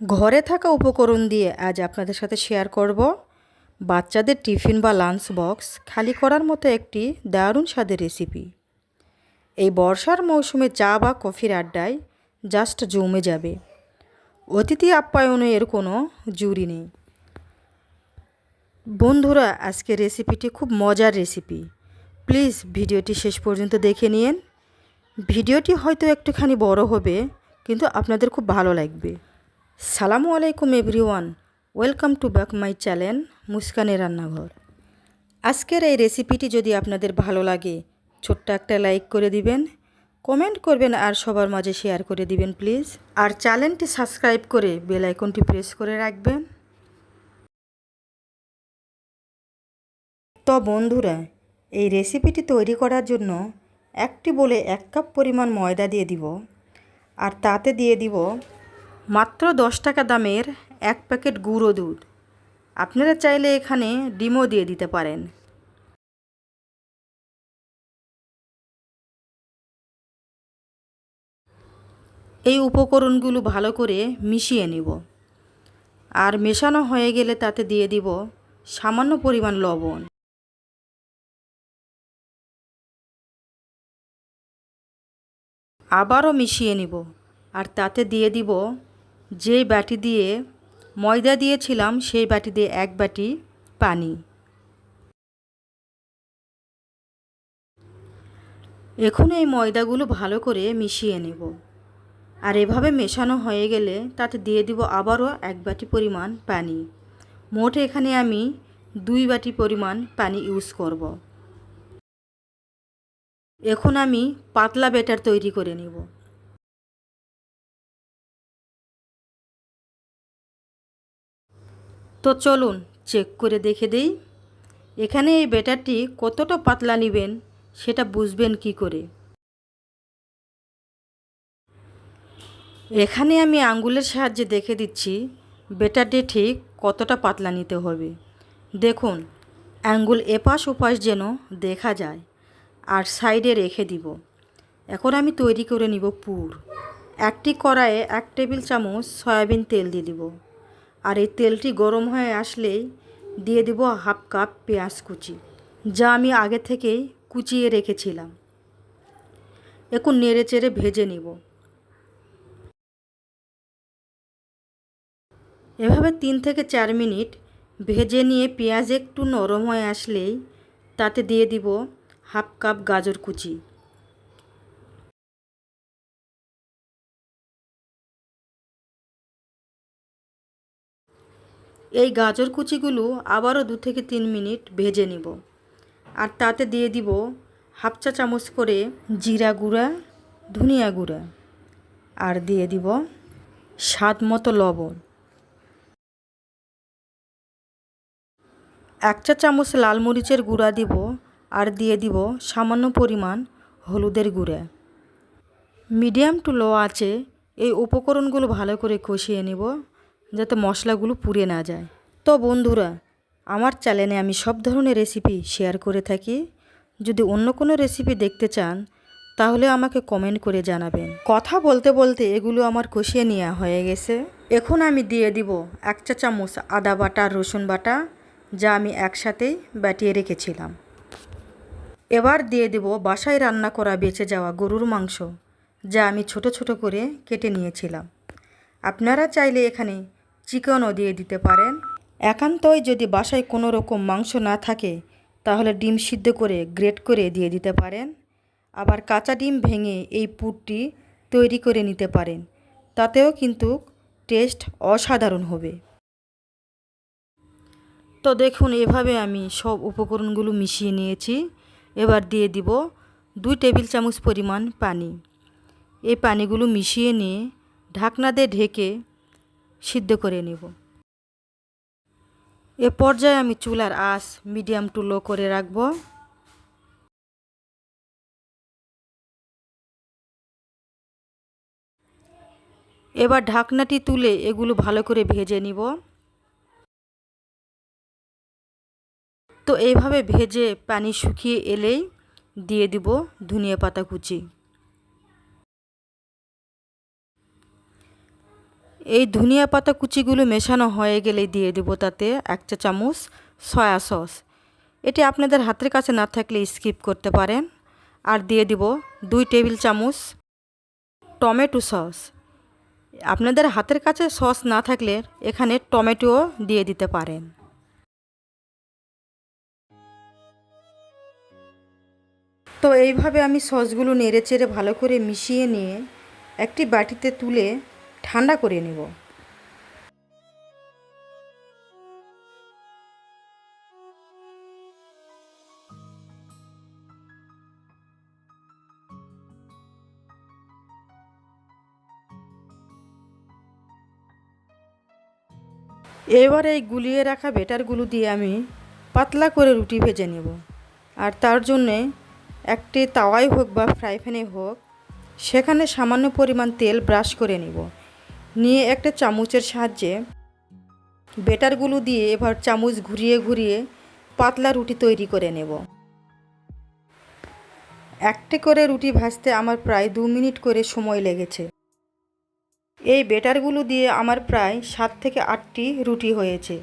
ঘরে থাকা উপকরণ দিয়ে আজ আপনাদের সাথে শেয়ার করব বাচ্চাদের টিফিন বা লাঞ্চ বক্স খালি করার মতো একটি দারুণ স্বাদের রেসিপি এই বর্ষার মৌসুমে চা বা কফির আড্ডায় জাস্ট জমে যাবে। অতিথি আপ্যায়নে এর কোনো জুরি নেই। বন্ধুরা আজকে রেসিপিটি খুব মজার রেসিপি প্লিজ ভিডিওটি শেষ পর্যন্ত দেখে নিন। ভিডিওটি হয়তো একটুখানি বড় হবে, কিন্তু আপনাদের খুব ভালো লাগবে। সালামু আলাইকুম everyone, welcome to back my channel মুস্কানের রান্নাঘর। আজকের এই রেসিপিটি যদি আপনাদের ভালো লাগে, ছোট্ট একটা লাইক করে দিবেন, কমেন্ট করবেন আর সবার মাঝে শেয়ার করে দিবেন প্লিজ। আর চ্যানেলটি সাবস্ক্রাইব করে বেল আইকনটি প্রেস করে রাখবেন। তো বন্ধুরা, এই রেসিপিটি তৈরি করার জন্য একটি বলে এক কাপ পরিমাণ ময়দা দিয়ে দিব, আর তাতে দিয়ে দিব মাত্র দশ টাকা দামের এক প্যাকেট গুঁড়ো দুধ। আপনারা চাইলে এখানে ডিমও দিয়ে দিতে পারেন। এই উপকরণগুলো ভালো করে মিশিয়ে নিব। আর মেশানো হয়ে গেলে তাতে দিয়ে দিব সামান্য পরিমাণ লবণ। আবারও মিশিয়ে নিব। আর তাতে দিয়ে দিব যে বাটি দিয়ে ময়দা দিয়েছিলাম, সেই বাটি দিয়ে এক বাটি পানি। এখন এই ময়দাগুলো ভালো করে মিশিয়ে নেব। আর এভাবে মেশানো হয়ে গেলে তাতে দিয়ে দিব আবারও এক বাটি পরিমাণ পানি। মোট এখানে আমি দুই বাটি পরিমাণ পানি ইউজ করব। এখন আমি পাতলা বেটার তৈরি করে নেব। তো চলুন চেক করে দেখে দেই। এখানে এই ব্যাটারটি কতটা পাতলা নেবেন, সেটা বুঝবেন কি করে? এখানে আমি আঙ্গুলের সাহায্যে দেখে দিচ্ছি বেটারটি ঠিক কতটা পাতলা নিতে হবে। দেখুন, আঙ্গুল এপাশ ওপাশ যেন দেখা যায়, আর সাইডে রেখে দিব। এখন আমি তৈরি করে নিব পুর। একটি কড়াইয়ে এক টেবিল চামচ সয়াবিন তেল দিয়ে দিব। আর এই তেলটি গরম হয়ে আসলেই দিয়ে দিব হাফ কাপ পেঁয়াজ কুচি, যা আমি আগে থেকেই কুচিয়ে রেখেছিলাম। এখন নেড়ে চেড়ে ভেজে নিব। এভাবে তিন থেকে চার মিনিট ভেজে নিয়ে পেঁয়াজ একটু নরম হয়ে আসলেই তাতে দিয়ে দিব হাফ কাপ গাজর কুচি। এই গাজর কুচিগুলো আবারও দু থেকে তিন মিনিট ভেজে নিব। আর তাতে দিয়ে দিব হাফ চা চামচ করে জিরা গুঁড়া, ধনিয়া গুঁড়া। আর দিয়ে দিব স্বাদ মতো লবণ। এক চা চামচ লাল মরিচের গুঁড়া দিব আর দিয়ে দিব সামান্য পরিমাণ হলুদের গুঁড়া। মিডিয়াম টু লো আছে এই উপকরণগুলো ভালো করে কষিয়ে নেব। যাতে মশলাগুলো পুড়ে না যায়। তো বন্ধুরা, আমার চ্যানেলে আমি সব ধরনের রেসিপি শেয়ার করে থাকি। যদি অন্য কোনো রেসিপি দেখতে চান, তাহলে আমাকে কমেন্ট করে জানাবেন। কথা বলতে বলতে এগুলো আমার কষিয়ে নেওয়া হয়ে গেছে। এখন আমি দিয়ে দিব এক চা চামচ আদা বাটা, রসুন বাটা, যা আমি একসাথেই ব্যাটিয়ে রেখেছিলাম। এবার দিয়ে দেব বাসায় রান্না করা বেঁচে যাওয়া গরুর মাংস, যা আমি ছোট ছোট করে কেটে নিয়েছিলাম। আপনারা চাইলে এখানে চিকেনও দিয়ে দিতে পারেন। একান্তই যদি বাসায় কোনো রকম মাংস না থাকে, তাহলে ডিম সিদ্ধ করে গ্রেট করে দিয়ে দিতে পারেন। আবার কাঁচা ডিম ভেঙে এই পুরটি তৈরি করে নিতে পারেন। তাতেও কিন্তু টেস্ট অসাধারণ হবে। তো দেখুন, এভাবে আমি সব উপকরণগুলো মিশিয়ে নিয়েছি। এবার দিয়ে দিব দুই টেবিল চামচ পরিমাণ পানি। এই পানিগুলো মিশিয়ে নিয়ে ঢাকনা দিয়ে ঢেকে সিদ্ধ করে নেব। এ পর্যায়ে আমি চুলার আঁচ মিডিয়াম টু লো করে রাখব। এবার ঢাকনাটি তুলে এগুলো ভালো করে ভেজে নিব। তো এইভাবে ভেজে পানি শুকিয়ে এলেই দিয়ে দিব ধনিয়া পাতা কুচি। এই ধনিয়া পাতা কুচিগুলো মেশানো হয়ে গেলে দিয়ে দেবো তাতে এক চা চামচ সয়া সস। এটি আপনাদের হাতের কাছে না থাকলে স্কিপ করতে পারেন। আর দিয়ে দিব দুই টেবিল চামচ টমেটো সস। আপনাদের হাতের কাছে সস না থাকলে এখানে টমেটোও দিয়ে দিতে পারেন। তো এইভাবে আমি সসগুলো নেড়ে চেড়ে ভালো করে মিশিয়ে নিয়ে একটি বাটিতে তুলে ঠান্ডা করে নেব। এবার এই গুলিয়ে রাখা বেটারগুলো দিয়ে আমি পাতলা করে রুটি ভেজে নেব। আর তার জন্যে একটি তাওয়াই হোক বা ফ্রাই প্যানে হোক, সেখানে সামান্য পরিমাণ তেল ব্রাশ করে নিব। নিয়ে একটা চামচের সাহায্যে বেটারগুলো দিয়ে এবার চামচ ঘুরিয়ে ঘুরিয়ে পাতলা রুটি তৈরি করে নেব। একটি করে রুটি ভাজতে আমার প্রায় দু মিনিট করে সময় লেগেছে। এই বেটারগুলো দিয়ে আমার প্রায় সাত থেকে আটটি রুটি হয়েছে।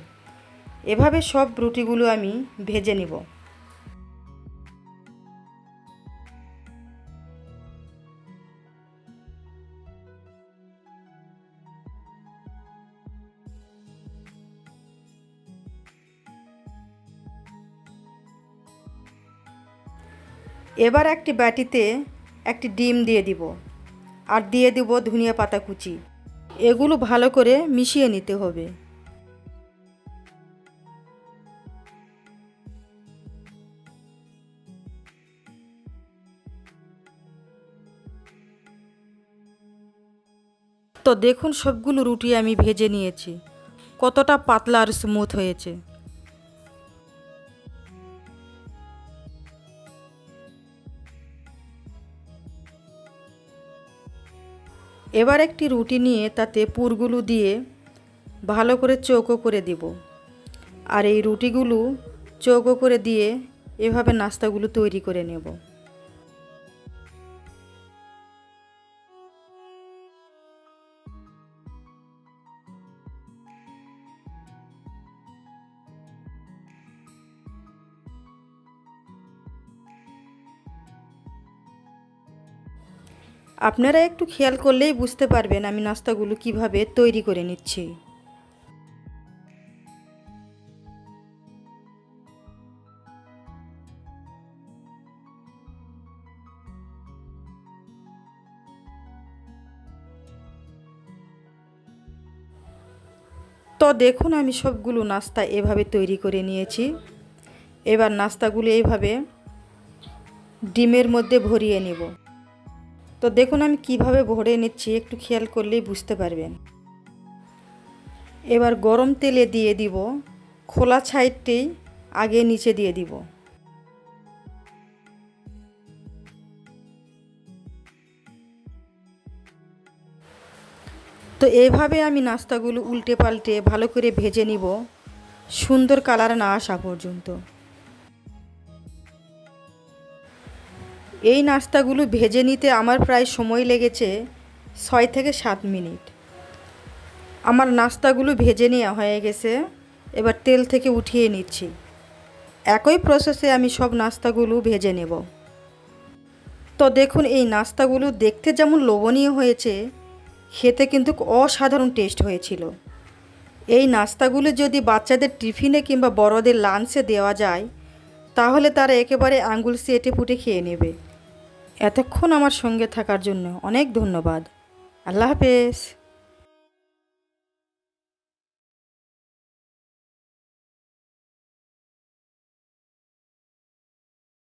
এভাবে সব রুটিগুলো আমি ভেজে নিব। এবার একটি বাটিতে একটি ডিম দিয়ে দিব আর দিয়ে দিব ধনিয়া পাতা কুচি। এগুলো ভালো করে মিশিয়ে নিতে হবে। তো দেখুন সবগুলো রুটি আমি ভেজে নিয়েছি। কতটা পাতলা আর স্মুথ হয়েছে। এবার একটি রুটি নিয়ে তাতে পুরগুলো দিয়ে ভালো করে চৌকো করে দিব। আর এই রুটিগুলো চৌকো করে দিয়ে এভাবে নাস্তাগুলো তৈরি করে নেব। আপনারা একটু খেয়াল করলেই বুঝতে পারবেন আমি নাস্তাগুলো কীভাবে তৈরি করে নিচ্ছি। তো দেখুন আমি সবগুলো নাস্তা এভাবে তৈরি করে নিয়েছি। এবার নাস্তাগুলো এইভাবে ডিমের মধ্যে ভরিয়ে নেব। তো দেখুন আমি কীভাবে ভরে নিচ্ছি, একটু খেয়াল করলেই বুঝতে পারবেন। এবার গরম তেলে দিয়ে দিব, খোলা ছাইডটি আগে নিচে দিয়ে দিব। তো এইভাবে আমি নাস্তাগুলো উল্টে পাল্টে ভালো করে ভেজে নিব, সুন্দর কালার না আসা পর্যন্ত। এই নাস্তাগুলো ভেজে নিতে আমার প্রায় সময় লেগেছে ছয় থেকে সাত মিনিট। আমার নাস্তাগুলো ভেজে নেওয়া হয়ে গেছে। এবার তেল থেকে উঠিয়ে নিচ্ছি। একই প্রসেসে আমি সব নাস্তাগুলো ভেজে নেব। তো দেখুন, এই নাস্তাগুলো দেখতে যেমন লোভনীয় হয়েছে, খেতে কিন্তু অসাধারণ টেস্ট হয়েছিল। এই নাস্তাগুলো যদি বাচ্চাদের টিফিনে কিংবা বড়দের লাঞ্চে দেওয়া যায়, তাহলে তারা একেবারে আঙ্গুল সেটে ফুটে খেয়ে নেবে। এতক্ষণ আমার সঙ্গে থাকার জন্য অনেক ধন্যবাদ। আল্লাহ হাফেজ।